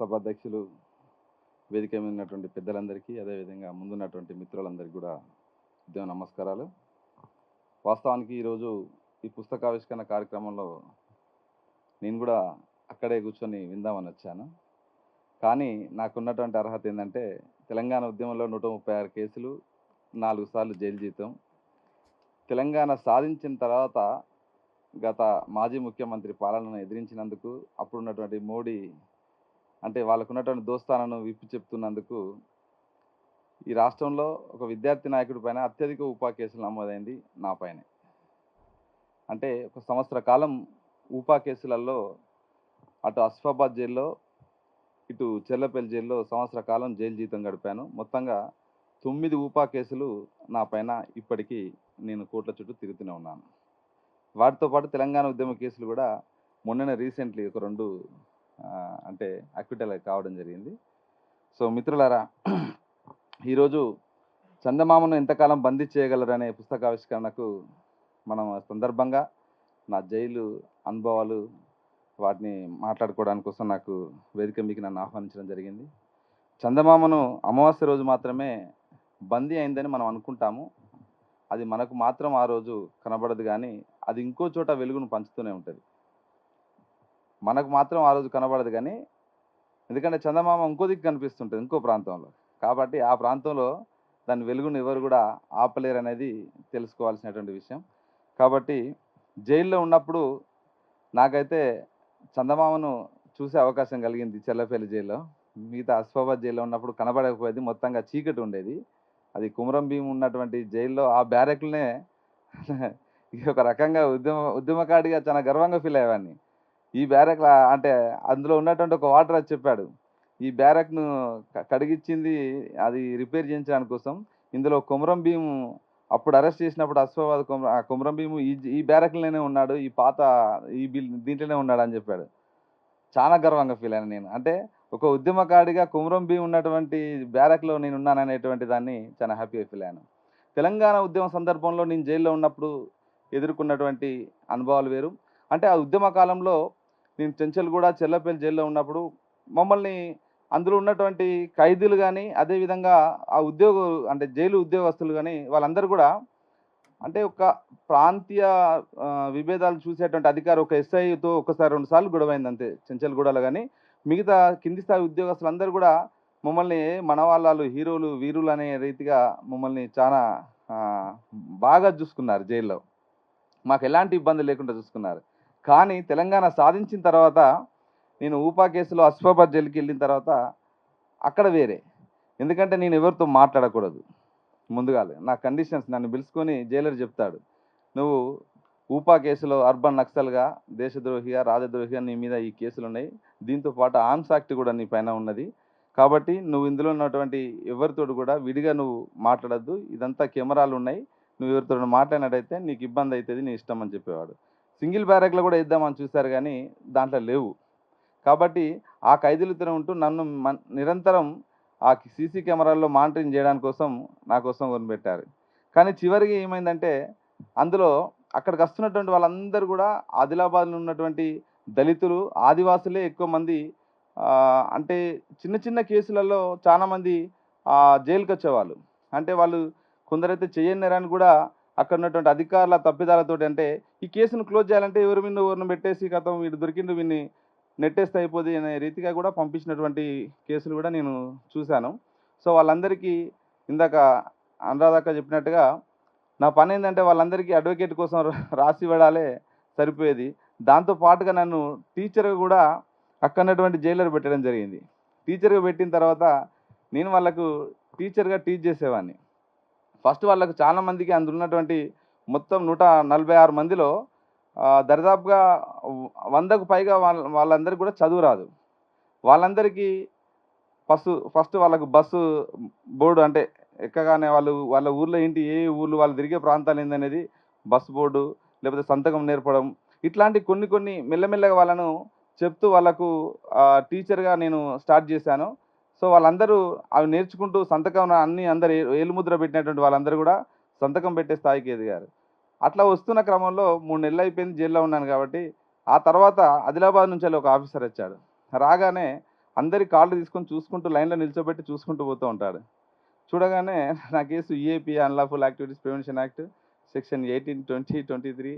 సభాధ్యక్షులు వేదిక మీద ఉన్నటువంటి పెద్దలందరికీ అదేవిధంగా ముందున్నటువంటి మిత్రులందరికీ కూడా ఉద్యమ నమస్కారాలు. వాస్తవానికి ఈరోజు ఈ పుస్తకావిష్కరణ కార్యక్రమంలో నేను కూడా అక్కడే కూర్చొని విందామని వచ్చాను. కానీ నాకున్నటువంటి అర్హత ఏంటంటే తెలంగాణ ఉద్యమంలో నూట ముప్పై ఆరు కేసులు నాలుగు సార్లు జైలు జీతం. తెలంగాణ సాధించిన తర్వాత గత మాజీ ముఖ్యమంత్రి పాలనను ఎదిరించినందుకు అప్పుడున్నటువంటి మోడీ అంటే వాళ్ళకున్నటువంటి దోస్తానను విప్పి చెప్తున్నందుకు ఈ రాష్ట్రంలో ఒక విద్యార్థి నాయకుడి పైన అత్యధిక ఉపా కేసులు నమోదైంది నా పైనే. అంటే ఒక సంవత్సర కాలం ఉపా కేసులలో అటు అస్ఫాబాద్ జైల్లో ఇటు చెల్లపల్లి జైల్లో సంవత్సర కాలం జైలు జీతం గడిపాను. మొత్తంగా తొమ్మిది ఉపా కేసులు నా పైన ఇప్పటికీ నేను కోట్ల చుట్టూ తిరుగుతూనే ఉన్నాను. వాటితో పాటు తెలంగాణ ఉద్యమ కేసులు కూడా మొన్ననే రీసెంట్లీ ఒక రెండు అంటే అక్విటల్ కావడం జరిగింది. సో మిత్రులారా ఈరోజు చందమామను ఎంతకాలం బందీ చేయగలరనే పుస్తకావిష్కరణకు మనం సందర్భంగా నా జైలు అనుభవాలు వాటిని మాట్లాడుకోవడానికి కోసం నాకు వేదిక మీకు నన్ను ఆహ్వానించడం జరిగింది. చందమామను అమావాస్య రోజు మాత్రమే బందీ అయిందని మనం అనుకుంటాము. అది మనకు మాత్రం ఆ రోజు కనబడదు కానీ అది ఇంకో చోట వెలుగును పంచుతూనే ఉంటుంది. మనకు మాత్రం ఆ రోజు కనబడదు కానీ ఎందుకంటే చందమామ ఇంకో దిక్కు కనిపిస్తుంటుంది ఇంకో ప్రాంతంలో. కాబట్టి ఆ ప్రాంతంలో దాని వెలుగును ఎవరు కూడా ఆపలేరు అనేది తెలుసుకోవాల్సినటువంటి విషయం. కాబట్టి జైల్లో ఉన్నప్పుడు నాకైతే చందమామను చూసే అవకాశం కలిగింది చెల్లపల్లి జైల్లో. మిగతా అస్ఫాబాద్ జైల్లో ఉన్నప్పుడు కనబడకపోయేది మొత్తంగా చీకటి ఉండేది. అది కుమరం భీం ఉన్నటువంటి జైల్లో ఆ బ్యారెక్లనే ఈ ఒక రకంగా ఉద్యమ ఉద్యమకాడిగా చాలా గర్వంగా ఫీల్ అయ్యేవాడిని. ఈ బ్యారక్ అంటే అందులో ఉన్నటువంటి ఒక వాటర్ అది చెప్పాడు. ఈ బ్యారక్ను కడిగిచ్చింది అది రిపేర్ చేయించడానికి కోసం ఇందులో కుమరం భీము అప్పుడు అరెస్ట్ చేసినప్పుడు అస్ఫాబాద్ కుమర ఆ కుమరం భీము ఈ ఈ బ్యారక్లోనే ఉన్నాడు ఈ పాత ఈ బిల్ దీంట్లోనే ఉన్నాడు అని చెప్పాడు. చాలా గర్వంగా ఫీల్ అయ్యాను నేను. అంటే ఒక ఉద్యమకాడిగా కుమరం భీం ఉన్నటువంటి బ్యారక్లో నేను ఉన్నాననేటువంటి దాన్ని చాలా హ్యాపీగా ఫీల్ అయ్యాను. తెలంగాణ ఉద్యమ సందర్భంలో నేను జైల్లో ఉన్నప్పుడు ఎదుర్కొన్నటువంటి అనుభవాలు వేరు. అంటే ఆ ఉద్యమ కాలంలో నేను చెంచల్గూడ చెల్లపల్లి జైల్లో ఉన్నప్పుడు మమ్మల్ని అందులో ఉన్నటువంటి ఖైదీలు కానీ అదేవిధంగా ఆ ఉద్యోగ అంటే జైలు ఉద్యోగస్తులు కానీ వాళ్ళందరూ కూడా అంటే ఒక ప్రాంతీయ విభేదాలు చూసేటువంటి అధికారి ఒక ఎస్ఐతో ఒకసారి రెండు సార్లు గొడవైంది అంతే చెంచల్గూడలో కానీ మిగతా కింది స్థాయి ఉద్యోగస్తులందరూ కూడా మమ్మల్ని మన వాళ్ళు హీరోలు వీరులు అనే రీతిగా మమ్మల్ని చాలా బాగా చూసుకున్నారు జైల్లో. మాకు ఎలాంటి ఇబ్బంది లేకుండా చూసుకున్నారు. కానీ తెలంగాణ సాధించిన తర్వాత నేను ఊపా కేసులో అస్ఫాబాద్ జైలుకి వెళ్ళిన తర్వాత అక్కడ వేరే. ఎందుకంటే నేను ఎవరితో మాట్లాడకూడదు. ముందుగాలే నా కండిషన్స్ నన్ను పిలుచుకొని జైలర్ చెప్తాడు. నువ్వు ఊపా కేసులో అర్బన్ నక్సల్గా దేశద్రోహిగా రాజద్రోహిగా నీ మీద ఈ కేసులు ఉన్నాయి. దీంతో పాటు ఆర్మ్స్ యాక్ట్ కూడా నీ పైన ఉన్నది. కాబట్టి నువ్వు ఇందులో ఉన్నటువంటి ఎవరితో కూడా విడిగా నువ్వు మాట్లాడద్దు. ఇదంతా కెమెరాలు ఉన్నాయి. నువ్వు ఎవరితో మాట్లాడినట్టయితే నీకు ఇబ్బంది అవుతుంది నీ ఇష్టం అని చెప్పేవాడు. సింగిల్ బ్యారెక్లో కూడా ఇద్దామని చూశారు కానీ దాంట్లో లేవు. కాబట్టి ఆ ఖైదీలతోనే ఉంటూ నన్ను నిరంతరం ఆ సీసీ కెమెరాల్లో మానిటరింగ్ చేయడానికి కోసం నా కోసం కొనిపెట్టారు కానీ చివరికి ఏమైందంటే అందులో అక్కడికి వస్తున్నటువంటి వాళ్ళందరూ కూడా ఆదిలాబాద్లో ఉన్నటువంటి దళితులు ఆదివాసులే ఎక్కువ మంది అంటే చిన్న చిన్న కేసులలో చాలామంది జైలుకి వచ్చేవాళ్ళు అంటే వాళ్ళు కొందరైతే చేయని కూడా అక్కడ ఉన్నటువంటి అధికారుల తప్పిదాలతో అంటే ఈ కేసును క్లోజ్ చేయాలంటే ఎవరు మీద ఎవరిని పెట్టేసి గతం వీడు దొరికిండు వీడిని నెట్టేస్తే అయిపోతుంది అనే రీతిగా కూడా పంపించినటువంటి కేసులు కూడా నేను చూశాను. సో వాళ్ళందరికీ ఇందాక అనురాధక్క చెప్పినట్టుగా నా పని ఏంటంటే వాళ్ళందరికీ అడ్వకేట్ కోసం రాసి ఇవ్వడాలే సరిపోయేది. దాంతో పాటుగా నన్ను టీచర్గా కూడా అక్కడ ఉన్నటువంటి జైలర్ పెట్టడం జరిగింది. టీచర్గా పెట్టిన తర్వాత నేను వాళ్ళకు టీచర్గా టీచ్ చేసేవాడిని ఫస్ట్ వాళ్ళకు చాలా మందికి అందులో ఉన్నటువంటి మొత్తం నూట నలభై ఆరు మందిలో దరిదాపుగా వందకు పైగా వాళ్ళ వాళ్ళందరికీ కూడా చదువు రాదు. వాళ్ళందరికీ ఫస్ట్ ఫస్ట్ వాళ్ళకు బస్సు బోర్డు అంటే ఎక్కగానే వాళ్ళు వాళ్ళ ఊర్లో ఏంటి ఏ ఊర్లు వాళ్ళు తిరిగే ప్రాంతాలు ఏందనేది బస్సు బోర్డు లేకపోతే సంతకం నేర్పడం ఇట్లాంటి కొన్ని కొన్ని మెల్లమెల్లగా వాళ్ళను చెప్తూ వాళ్ళకు టీచర్గా నేను స్టార్ట్ చేశాను. సో వాళ్ళందరూ అవి నేర్చుకుంటూ సంతకం అన్ని అందరు ఏలుముద్ర పెట్టినటువంటి వాళ్ళందరూ కూడా సంతకం పెట్టే స్థాయికి ఎదిగారు. అట్లా వస్తున్న క్రమంలో మూడు నెలలు అయిపోయింది జైల్లో ఉన్నాను కాబట్టి ఆ తర్వాత ఆదిలాబాద్ నుంచి ఒక ఆఫీసర్ వచ్చాడు. రాగానే అందరి కాళ్ళు తీసుకొని చూసుకుంటూ లైన్లో నిల్చోబెట్టి చూసుకుంటూ పోతూ ఉంటాడు. చూడగానే నా case EAP unlawful activities prevention act section eighteen twenty twenty three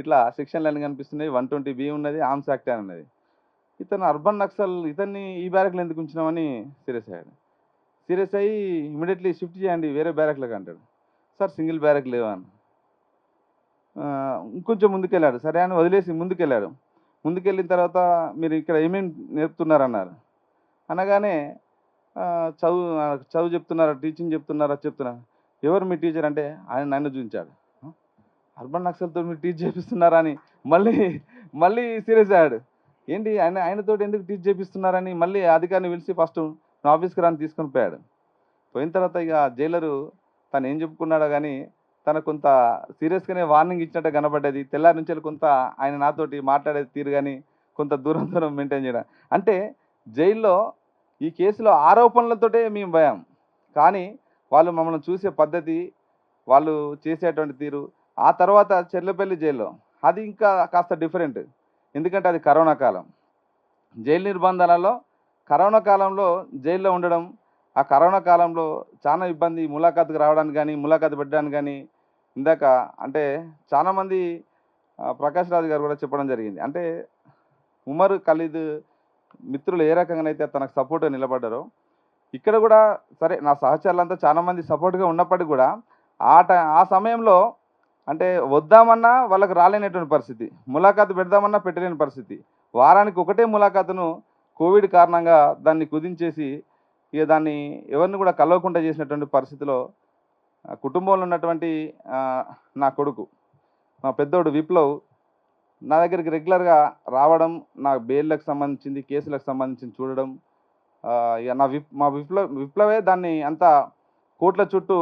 ఇట్లా సెక్షన్లు అన్ని కనిపిస్తున్నాయి వన్ ట్వంటీ బి ఉన్నది ఆర్మ్స్ యాక్ట్ అని ఉన్నది. ఇతను అర్బన్ నక్సల్ ఇతన్ని ఈ బ్యారక్లో ఎందుకు ఉంచినామని సీరియస్ అయ్యాడు. సీరియస్ అయ్యి ఇమీడియట్లీ షిఫ్ట్ చేయండి వేరే బ్యారక్లోకి అంటాడు. సార్ సింగిల్ బ్యారక్ లేవా? అని. ఇంకొంచెం ముందుకెళ్ళాడు. సరే అని వదిలేసి ముందుకెళ్ళాడు. ముందుకెళ్ళిన తర్వాత మీరు ఇక్కడ ఏమేమి నేర్పుతున్నారన్నారు? అనగానే చదువు చదువు చెప్తున్నారా టీచింగ్ చెప్తున్నారా చెప్తున్నా. ఎవరు మీ టీచర్? అంటే ఆయన నన్ను చూపించాడు. అర్బన్ నక్సల్తో మీరు టీచ్ చేపిస్తున్నారా? అని మళ్ళీ మళ్ళీ సీరియస్ అయ్యాడు. ఏంటి ఆయన ఆయనతో ఎందుకు టీచ్ చేపిస్తున్నారని మళ్ళీ అధికారిని పిలిచి ఫస్ట్ నా ఆఫీస్కి రాని తీసుకొని పోయాడు. పోయిన తర్వాత ఇక జైలరు తను ఏం చెప్పుకున్నాడో కానీ తన కొంత సీరియస్గానే వార్నింగ్ ఇచ్చినట్టు కనబడ్డది. తెల్లారి నుంచి కొంత ఆయన నాతోటి మాట్లాడేది తీరు కానీ కొంత దూరం దూరం మెయింటైన్ చేయడం. అంటే జైల్లో ఈ కేసులో ఆరోపణలతోటే మేము భయం కానీ వాళ్ళు మమ్మల్ని చూసే పద్ధతి వాళ్ళు చేసేటువంటి తీరు ఆ తర్వాత చెర్లపల్లి జైల్లో. అది ఇంకా కాస్త డిఫరెంట్ ఎందుకంటే అది కరోనా కాలం. జైలు నిర్బంధాలలో కరోనా కాలంలో జైల్లో ఉండడం ఆ కరోనా కాలంలో చాలా ఇబ్బంది ములాఖాతుకు రావడానికి కానీ ములాఖాతు పెట్టడానికి కానీ ఇందాక అంటే చాలామంది ప్రకాష్ రాజు గారు కూడా చెప్పడం జరిగింది. అంటే ఉమర్ ఖలీద్ మిత్రులు ఏ రకంగానైతే తనకు సపోర్ట్గా నిలబడ్డారో ఇక్కడ కూడా సరే నా సహచరులంతా చాలామంది సపోర్ట్గా ఉన్నప్పటికీ కూడా ఆ ఆ సమయంలో అంటే వద్దామన్నా వాళ్ళకి రాలేనటువంటి పరిస్థితి ములాఖాతు పెడదామన్నా పెట్టలేని పరిస్థితి. వారానికి ఒకటే ములాఖాతును కోవిడ్ కారణంగా దాన్ని కుదించేసి ఇక దాన్ని ఎవరిని కూడా కలవకుండా చేసినటువంటి పరిస్థితిలో కుటుంబంలో ఉన్నటువంటి నా కొడుకు మా పెద్దోడు విప్లవ్ నా దగ్గరికి రెగ్యులర్గా రావడం నా బెయిల్లకు సంబంధించింది కేసులకు సంబంధించింది చూడడం ఇక నా విప్ మా విప్లవ్ విప్లవే దాన్ని అంతా కోట్ల చుట్టూ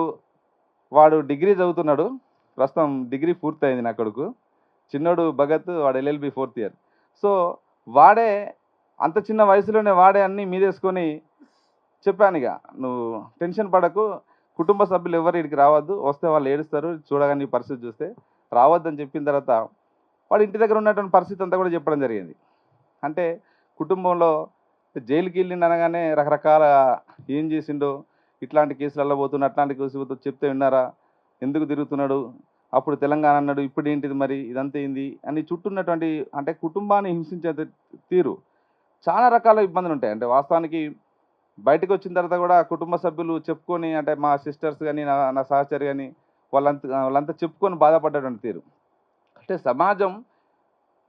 వాడు డిగ్రీ చదువుతున్నాడు. ప్రస్తుతం డిగ్రీ పూర్తయింది నా కొడుకు. చిన్నోడు భగత్ వాడు ఎల్ఎల్బి ఫోర్త్ ఇయర్. సో వాడే అంత చిన్న వయసులోనే వాడే అన్ని మీదేసుకొని చెప్పాను ఇక నువ్వు టెన్షన్ పడకు కుటుంబ సభ్యులు ఎవరు ఇక్కడికి రావద్దు వస్తే వాళ్ళు ఏడుస్తారు చూడగానే నీ పరిస్థితి చూస్తే రావద్దని చెప్పిన తర్వాత వాడు ఇంటి దగ్గర ఉన్నటువంటి పరిస్థితి అంతా కూడా చెప్పడం జరిగింది. అంటే కుటుంబంలో జైలుకి వెళ్ళిండు అనగానే రకరకాల ఏం చేసిండో ఇట్లాంటి కేసులు పోతున్నా అట్లాంటి కేసు చెప్తే విన్నారా? ఎందుకు తిరుగుతున్నాడు? అప్పుడు తెలంగాణ అన్నాడు ఇప్పుడు ఏంటిది మరి? ఇదంతా ఏంది? అని చుట్టూ ఉన్నటువంటి అంటే కుటుంబాన్ని హింసించే తీరు. చాలా రకాల ఇబ్బందులు ఉంటాయి అంటే వాస్తవానికి బయటకు వచ్చిన తర్వాత కూడా కుటుంబ సభ్యులు చెప్పుకొని అంటే మా సిస్టర్స్ కానీ నా నా సహచరి కానీ వాళ్ళంతా వాళ్ళంతా చెప్పుకొని బాధపడ్డటువంటి తీరు. అంటే సమాజం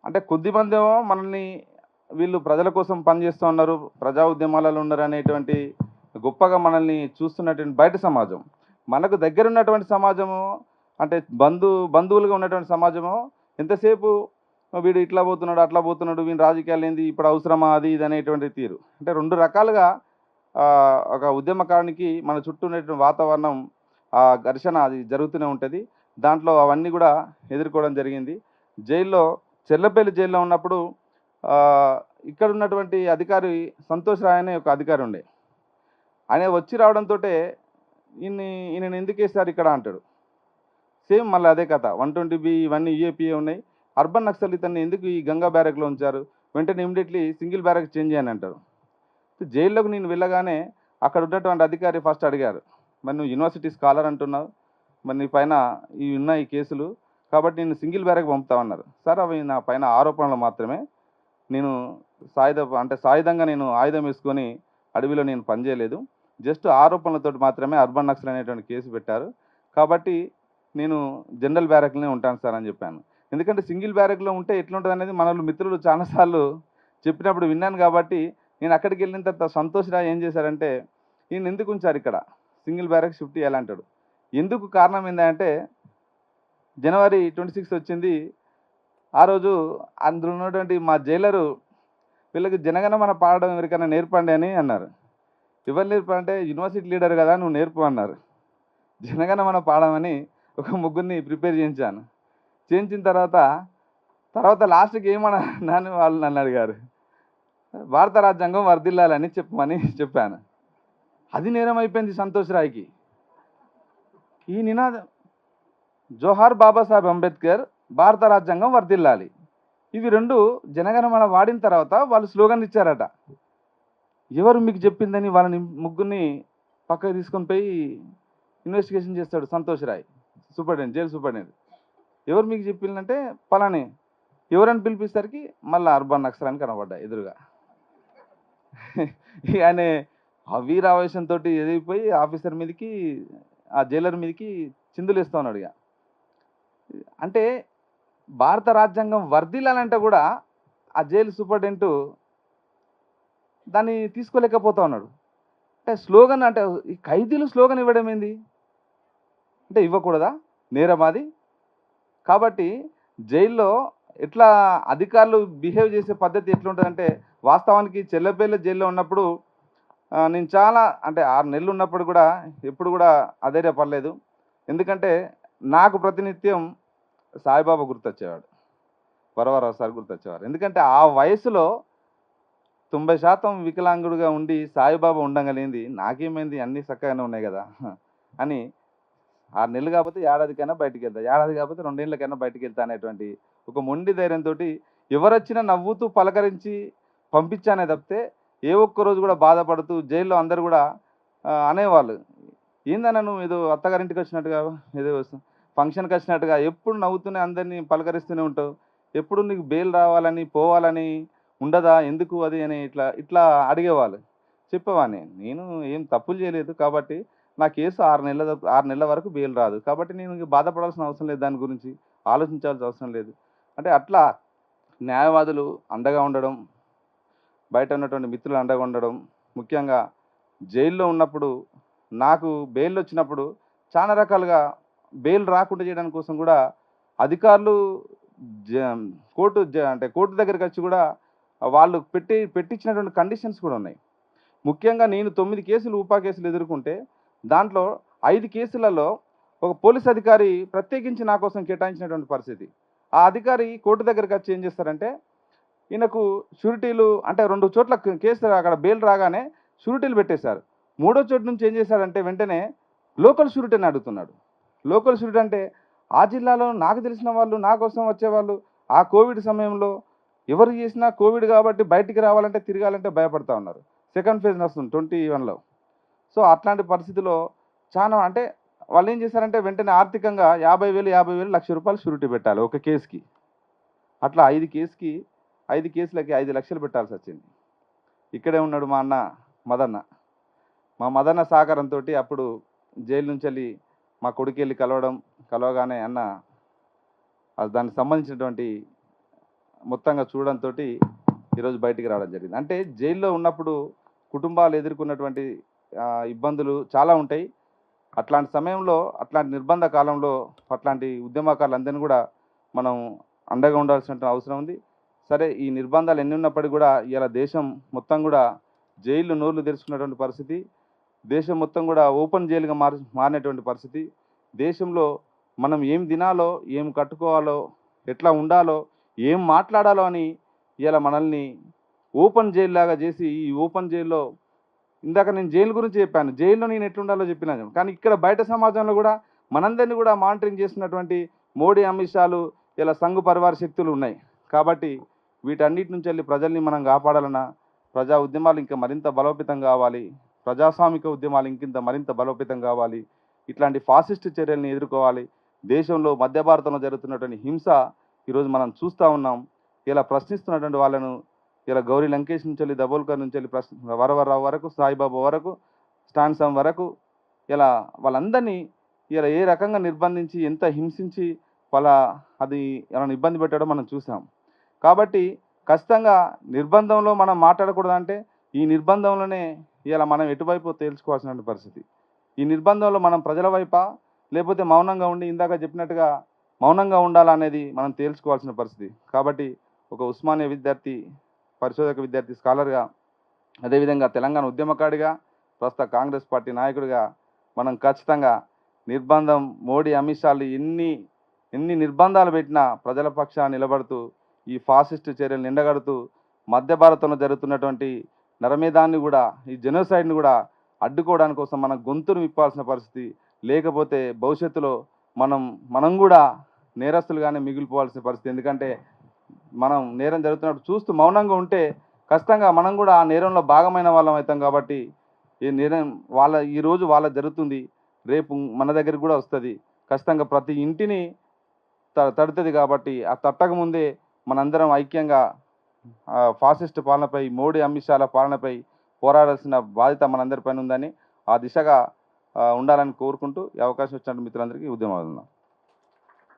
అంటే కొద్దిమంది ఏమో మనల్ని వీళ్ళు ప్రజల కోసం పనిచేస్తూ ఉన్నారు ప్రజా ఉద్యమాలలో ఉన్నారు అనేటువంటి గొప్పగా మనల్ని చూస్తున్నటువంటి బయట సమాజం. మనకు దగ్గర ఉన్నటువంటి సమాజము అంటే బంధు బంధువులుగా ఉన్నటువంటి సమాజము ఎంతసేపు వీడు ఇట్లా పోతున్నాడు అట్లా పోతున్నాడు వీని రాజకీయాలు ఏంది ఇప్పుడు అవసరమా అది ఇది అనేటువంటి తీరు. అంటే రెండు రకాలుగా ఒక ఉద్యమకారునికి మన చుట్టూ ఉన్నటువంటి వాతావరణం ఆ ఘర్షణ అది జరుగుతూనే ఉంటుంది. దాంట్లో అవన్నీ కూడా ఎదుర్కోవడం జరిగింది. జైల్లో చెర్లపల్లి జైల్లో ఉన్నప్పుడు ఇక్కడ ఉన్నటువంటి అధికారి సంతోష్ రాయ్ అనే ఒక అధికారి ఉండే. ఆయన వచ్చి రావడంతో ఈయన్ని ఈయన ఎందుకు ఇక్కడ? అంటాడు. సేమ్ మళ్ళీ అదే కథ. వన్ ట్వంటీ బి ఇవన్నీ యూఏపీఏ ఉన్నాయి. అర్బన్ నక్సల్ ఇతన్ని ఎందుకు ఈ గంగా బ్యారక్లో ఉంచారు? వెంటనే ఇమీడియట్లీ సింగిల్ బ్యారక్ చేంజ్ చేయని అంటారు. జైల్లోకి నేను వెళ్ళగానే అక్కడ ఉన్నటువంటి అధికారి ఫస్ట్ అడిగారు. మరి నువ్వు యూనివర్సిటీ స్కాలర్ అంటున్నావు. మరి నీ పైన ఇవి ఉన్న ఈ కేసులు. కాబట్టి నేను సింగిల్ బ్యారక్ పంపుతామన్నారు సార్ అవి నా పైన ఆరోపణలు మాత్రమే. నేను సాయుధ అంటే సాయుధంగా నేను ఆయుధం వేసుకొని అడవిలో నేను పనిచేయలేదు. జస్ట్ ఆరోపణలతో మాత్రమే అర్బన్ నక్సల్ అనేటువంటి కేసు పెట్టారు. కాబట్టి నేను జనరల్ బ్యారక్లోనే ఉంటాను సార్ అని చెప్పాను. ఎందుకంటే సింగిల్ బ్యారక్లో ఉంటే ఎట్లుంటుంది అనేది మన మిత్రులు చాలాసార్లు చెప్పినప్పుడు విన్నాను కాబట్టి నేను అక్కడికి వెళ్ళిన తర్వాత సంతోష్ ఏం చేశారంటే ఈయన ఎందుకు ఉంచారు ఇక్కడ? సింగిల్ బ్యారక్ షిఫ్ట్ చేయాలంటాడు ఎందుకు కారణం ఏంటంటే జనవరి ట్వంటీ సిక్స్ వచ్చింది. ఆ రోజు అందులో ఉన్నటువంటి మా జైలరు వీళ్ళకి జనగణ మన పాడడం ఎవరికైనా నేర్పండి అని అన్నారు. ఎవరు నేర్పంటే యూనివర్సిటీ లీడర్ కదా నువ్వు నేర్పు అన్నారు. జనగణమన పాడమని ఒక ముగ్గురిని ప్రిపేర్ చేయించాను. చేయించిన తర్వాత తర్వాత లాస్ట్కి ఏమన్నా నాని వాళ్ళు నన్ను అడిగారు. భారత రాజ్యాంగం వర్ధిల్లాలని చెప్పమని చెప్పాను. అది నేరం అయిపోయింది సంతోష్ రాయ్కి. ఈ నినాదం జోహార్ బాబాసాహెబ్ అంబేద్కర్ భారత రాజ్యాంగం వర్ధిల్లాలి. ఇవి రెండు జనగణమన వాడిన తర్వాత వాళ్ళు స్లోగన్ ఇచ్చారట. ఎవరు మీకు చెప్పిందని వాళ్ళని ముగ్గురిని పక్కకు తీసుకొని పోయి ఇన్వెస్టిగేషన్ చేస్తాడు Santosh Rai. Superintendent jail superintendent ఎవరు మీకు చెప్పిందంటే పలాని. ఎవరని పిలిపిస్తారికి మళ్ళీ అర్బన్ అక్షరానికి కనబడ్డా ఎదురుగా. ఆయన ఆ వీరావేశంతో ఎదిగిపోయి ఆఫీసర్ మీదకి ఆ జైలర్ మీదకి చిందులు ఇస్తా ఉన్నాడు ఇక. అంటే భారత రాజ్యాంగం వర్ధిల్లాలంటే కూడా ఆ జైలు సూపరింటెండెంట్ దాన్ని తీసుకోలేకపోతా ఉన్నాడు అంటే స్లోగన్ అంటే ఈ ఖైదీలు స్లోగన్ ఇవ్వడం ఏంది? అంటే ఇవ్వకూడదా? నేరం అది. కాబట్టి జైల్లో ఎట్లా అధికారులు బిహేవ్ చేసే పద్ధతి ఎట్లుంటుందంటే వాస్తవానికి చెల్లపల్లి జైల్లో ఉన్నప్పుడు నేను చాలా అంటే ఆరు నెలలు ఉన్నప్పుడు కూడా ఎప్పుడు కూడా అధైర్యపడలేదు. ఎందుకంటే నాకు ప్రతినిత్యం సాయిబాబా గుర్తొచ్చేవాడు. వరవరావు సార్ గుర్తొచ్చేవారు. ఎందుకంటే ఆ వయసులో తొంభై శాతం వికలాంగుడుగా ఉండి సాయిబాబా ఉండగలిగింది నాకేమైంది అన్నీ చక్కగానే ఉన్నాయి కదా అని ఆరు నెలలు కాకపోతే ఏడాదికైనా బయటికి వెళ్తా. ఏడాది కాకపోతే రెండేళ్ళకైనా బయటికి వెళ్తా అనేటువంటి ఒక మొండి ధైర్యంతో ఎవరొచ్చినా నవ్వుతూ పలకరించి పంపించానే తప్పితే ఏ ఒక్క రోజు కూడా బాధపడుతూ జైల్లో అందరు కూడా అనేవాళ్ళు. ఏందన్నా నువ్వు ఏదో అత్తగారింటికి వచ్చినట్టుగా ఏదో ఫంక్షన్కి వచ్చినట్టుగా ఎప్పుడు నవ్వుతూనే అందరినీ పలకరిస్తూనే ఉంటావు? ఎప్పుడు నీకు బెయిల్ రావాలని పోవాలని ఉండదా? ఎందుకు అది అని ఇట్లా ఇట్లా అడిగేవాళ్ళు. చెప్పేవాడిని. నేను ఏం తప్పులు చేయలేదు కాబట్టి నా కేసు ఆరు నెలల ఆరు నెలల వరకు బెయిల్ రాదు. కాబట్టి నేను బాధపడాల్సిన అవసరం లేదు దాని గురించి. ఆలోచించాల్సిన అవసరం లేదు. అంటే అట్లా న్యాయవాదులు అండగా ఉండడం బయట ఉన్నటువంటి మిత్రులు అండగా ఉండడం ముఖ్యంగా జైల్లో ఉన్నప్పుడు నాకు బెయిల్ వచ్చినప్పుడు చాలా రకాలుగా బెయిల్ రాకుండా చేయడానికి కోసం కూడా అధికారులు జ- కోర్టు జ- అంటే కోర్టు దగ్గరికి వచ్చి కూడా వాళ్ళు పెట్టి పెట్టించినటువంటి కండిషన్స్ కూడా ఉన్నాయి. ముఖ్యంగా నేను తొమ్మిది కేసులు ఉపా కేసులు ఎదుర్కొంటే దాంట్లో ఐదు కేసులలో ఒక పోలీస్ అధికారి ప్రత్యేకించి నా కోసం కేటాయించినటువంటి పరిస్థితి. ఆ అధికారి కోర్టు దగ్గరికి వచ్చి ఏం చేస్తారంటే ఈయనకు షూరిటీలు అంటే రెండు చోట్ల కేసు అక్కడ బెయిల్ రాగానే షూరిటీలు పెట్టేశారు. మూడో చోటు నుంచి ఏం చేశాడంటే వెంటనే లోకల్ షూరిటీ అని అడుగుతున్నాడు. లోకల్ షూరిటీ అంటే ఆ జిల్లాలో నాకు తెలిసిన వాళ్ళు నా కోసం వచ్చేవాళ్ళు ఆ కోవిడ్ సమయంలో ఎవరు చేసినా కోవిడ్ కాబట్టి బయటికి రావాలంటే తిరగాలంటే భయపడతా ఉన్నారు. సెకండ్ ఫేజ్ వస్తుంది ట్వంటీ వన్లో. సో అట్లాంటి పరిస్థితిలో చాలా అంటే వాళ్ళు ఏం చేశారంటే వెంటనే ఆర్థికంగా యాభై వేలు యాభై వేలు లక్ష రూపాయలు షూరిటీ పెట్టాలి ఒక కేసుకి. అట్లా ఐదు కేసుకి ఐదు కేసులకి ఐదు లక్షలు పెట్టాల్సి వచ్చింది. ఇక్కడే ఉన్నాడు మా అన్న మదన్న. మా మదన్న సహకారంతో అప్పుడు జైలు నుంచి వెళ్ళి మా కొడుకు వెళ్ళి కలవడం కలవగానే అన్న అది దానికి సంబంధించినటువంటి మొత్తంగా చూడడంతో ఈరోజు బయటికి రావడం జరిగింది. అంటే జైల్లో ఉన్నప్పుడు కుటుంబాలు ఎదుర్కొన్నటువంటి ఇబ్బందులు చాలా ఉంటాయి. అట్లాంటి సమయంలో అట్లాంటి నిర్బంధ కాలంలో అట్లాంటి ఉద్యమకారులందరినీ కూడా మనం అండగా ఉండాల్సిన అవసరం ఉంది. సరే ఈ నిర్బంధాలు ఎన్ని ఉన్నప్పటికీ కూడా ఇలా దేశం మొత్తం కూడా జైలు నోర్లు తెరుచుకున్నటువంటి పరిస్థితి. దేశం మొత్తం కూడా ఓపెన్ జైలుగా మారి మారినటువంటి పరిస్థితి. దేశంలో మనం ఏం తినాలో ఏం కట్టుకోవాలో ఎట్లా ఉండాలో ఏం మాట్లాడాలో అని ఇలా మనల్ని ఓపెన్ జైలు లాగా చేసి ఈ ఓపెన్ జైల్లో ఇందాక నేను జైలు గురించి చెప్పాను. జైల్లో నేను ఎట్లుండాలో చెప్పినాను కానీ ఇక్కడ బయట సమాజంలో కూడా మనందరినీ కూడా మానిటరింగ్ చేసినటువంటి మోడీ అమిత్ షాలు ఇలా సంఘ పరివార శక్తులు ఉన్నాయి. కాబట్టి వీటన్నిటి నుంచి వెళ్ళి ప్రజల్ని మనం కాపాడాలన్నా ప్రజా ఉద్యమాలు ఇంకా మరింత బలోపేతం కావాలి ప్రజాస్వామిక ఉద్యమాలు ఇంకింత మరింత బలోపేతం కావాలి ఇట్లాంటి ఫాసిస్ట్ చర్యల్ని ఎదుర్కోవాలి దేశంలో మధ్య భారతంలో జరుగుతున్నటువంటి హింస ఈరోజు మనం చూస్తూ ఉన్నాం ఇలా ప్రశ్నిస్తున్నటువంటి వాళ్ళను ఇలా గౌరీ లంకేష్ నుంచి వెళ్ళి దబోల్కర్ నుంచి వెళ్ళి ప్రశ్న వరవరరావు వరకు సాయిబాబా వరకు స్టాన్సమ్ వరకు ఇలా వాళ్ళందరినీ ఇలా ఏ రకంగా నిర్బంధించి ఎంత హింసించి వాళ్ళ అది ఎలా ఇబ్బంది పెట్టాడో మనం చూసాం. కాబట్టి ఖచ్చితంగా నిర్బంధంలో మనం మాట్లాడకూడదంటే ఈ నిర్బంధంలోనే ఇలా మనం ఎటువైపు తేల్చుకోవాల్సిన పరిస్థితి. ఈ నిర్బంధంలో మనం ప్రజల వైపా లేకపోతే మౌనంగా ఉండి ఇందాక చెప్పినట్టుగా మౌనంగా ఉండాలనేది మనం తేల్చుకోవాల్సిన పరిస్థితి. కాబట్టి ఒక ఉస్మానియా విద్యార్థి పరిశోధక విద్యార్థి స్కాలర్గా అదేవిధంగా తెలంగాణ ఉద్యమకాడిగా ప్రస్తుత కాంగ్రెస్ పార్టీ నాయకుడిగా మనం ఖచ్చితంగా నిర్బంధం మోడీ అమిత్ షాలు ఎన్ని ఎన్ని నిర్బంధాలు పెట్టినా ప్రజల పక్షాన్ని నిలబడుతూ ఈ ఫాసిస్ట్ చర్యలు నిండగడుతూ మధ్య భారతంలో జరుగుతున్నటువంటి నరమేధాన్ని కూడా ఈ జెనోసైడ్ని కూడా అడ్డుకోవడానికి కోసం మనం గొంతును విప్పాల్సిన పరిస్థితి లేకపోతే భవిష్యత్తులో మనం మనం కూడా నేరస్తులుగానే మిగిలిపోవాల్సిన పరిస్థితి. ఎందుకంటే మనం నేరం జరుగుతున్నప్పుడు చూస్తూ మౌనంగా ఉంటే ఖచ్చితంగా మనం కూడా ఆ నేరంలో భాగమైన వాళ్ళం అవుతాం కాబట్టి ఈ నేరం వాళ్ళ ఈ రోజు వాళ్ళ జరుగుతుంది. రేపు మన దగ్గరికి కూడా వస్తుంది. ఖచ్చితంగా ప్రతి ఇంటిని త- తడుతుంది కాబట్టి ఆ తట్టక ముందే మనందరం ఐక్యంగా ఫాసిస్ట్ పాలనపై మోడీ అమిత్ షాల పాలనపై పోరాడాల్సిన బాధ్యత మనందరిపైన ఉందని ఆ దిశగా ఉండాలని కోరుకుంటూ ఈ అవకాశం ఇచ్చిన మిత్రులందరికీ ఉద్యమాలు